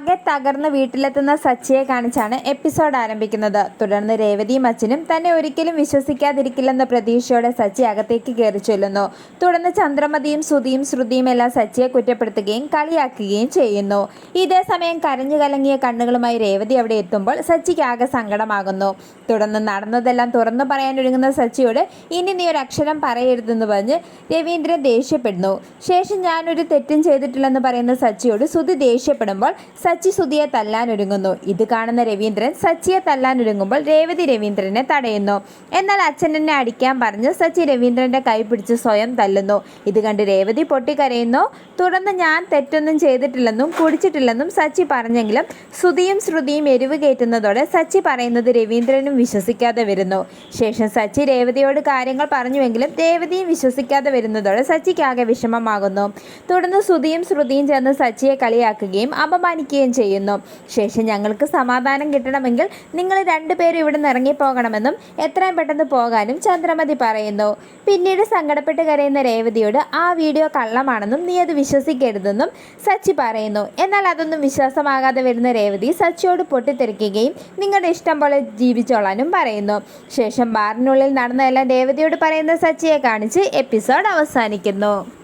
ആകെ തകർന്ന് വീട്ടിലെത്തുന്ന സച്ചിയെ കാണിച്ചാണ് എപ്പിസോഡ് ആരംഭിക്കുന്നത്. തുടർന്ന് രേവതിയും അച്ഛനും തന്നെ ഒരിക്കലും വിശ്വസിക്കാതിരിക്കില്ലെന്ന പ്രതീക്ഷയോടെ സച്ചി അകത്തേക്ക് കയറി ചൊല്ലുന്നു. തുടർന്ന് ചന്ദ്രമതിയും സുതിയും ശ്രുതിയും എല്ലാം സച്ചിയെ കുറ്റപ്പെടുത്തുകയും കളിയാക്കുകയും ചെയ്യുന്നു. ഇതേ സമയം കരഞ്ഞു കലങ്ങിയ കണ്ണുകളുമായി രേവതി അവിടെ എത്തുമ്പോൾ സച്ചിക്ക് ആകെ സങ്കടമാകുന്നു. തുടർന്ന് നടന്നതെല്ലാം തുറന്നു പറയാനൊരുങ്ങുന്ന സച്ചിയോട് ഇനി നീ ഒരു അക്ഷരം പറയരുതെന്ന് പറഞ്ഞ് രവീന്ദ്രൻ ദേഷ്യപ്പെടുന്നു. ശേഷം ഞാനൊരു തെറ്റും ചെയ്തിട്ടില്ലെന്ന് പറയുന്ന സച്ചിയോട് സുതി ദേഷ്യപ്പെടുമ്പോൾ സച്ചി സുധിയെ തല്ലാനൊരുങ്ങുന്നു. ഇത് കാണുന്ന രവീന്ദ്രൻ സച്ചിയെ തല്ലാനൊരുങ്ങുമ്പോൾ രേവതി രവീന്ദ്രനെ തടയുന്നു. എന്നാൽ അച്ഛൻ എന്നെ അടിക്കാൻ പറഞ്ഞ് സച്ചി രവീന്ദ്രന്റെ കൈ പിടിച്ച് സ്വയം തല്ലുന്നു. ഇത് കണ്ട് രേവതി പൊട്ടിക്കരയുന്നു. തുടർന്ന് ഞാൻ തെറ്റൊന്നും ചെയ്തിട്ടില്ലെന്നും കുടിച്ചിട്ടില്ലെന്നും സച്ചി പറഞ്ഞെങ്കിലും സുധിയും ശ്രുതിയും എരിവ് കയറ്റുന്നതോടെ സച്ചി പറയുന്നത് രവീന്ദ്രനും വിശ്വസിക്കാതെ വരുന്നു. ശേഷം സച്ചി രേവതിയോട് കാര്യങ്ങൾ പറഞ്ഞുവെങ്കിലും രേവതിയും വിശ്വസിക്കാതെ വരുന്നതോടെ സച്ചിക്കാകെ വിഷമമാകുന്നു. തുടർന്ന് സുധിയും ശ്രുതിയും ചേർന്ന് സച്ചിയെ കളിയാക്കുകയും അപമാനിക്കുകയും ചെയ്യുന്നു. ശേഷം ഞങ്ങൾക്ക് സമാധാനം കിട്ടണമെങ്കിൽ നിങ്ങൾ രണ്ടുപേരും ഇവിടെ നിന്ന് ഇറങ്ങിപ്പോകണമെന്നും എത്രയും പെട്ടെന്ന് പോകാനും ചന്ദ്രമതി പറയുന്നു. പിന്നീട് സങ്കടപ്പെട്ട് കരയുന്ന രേവതിയോട് ആ വീഡിയോ കള്ളമാണെന്നും നീ അത് വിശ്വസിക്കരുതെന്നും സച്ചി പറയുന്നു. എന്നാൽ അതൊന്നും വിശ്വാസമാകാതെ വരുന്ന രേവതി സച്ചിയോട് പൊട്ടിത്തെറിക്കുകയും നിങ്ങളുടെ ഇഷ്ടം പോലെ ജീവിച്ചോളാനും പറയുന്നു. ശേഷം ബാറിനുള്ളിൽ നടന്നതെല്ലാം രേവതിയോട് പറയുന്ന സച്ചിയെ കാണിച്ച് എപ്പിസോഡ് അവസാനിക്കുന്നു.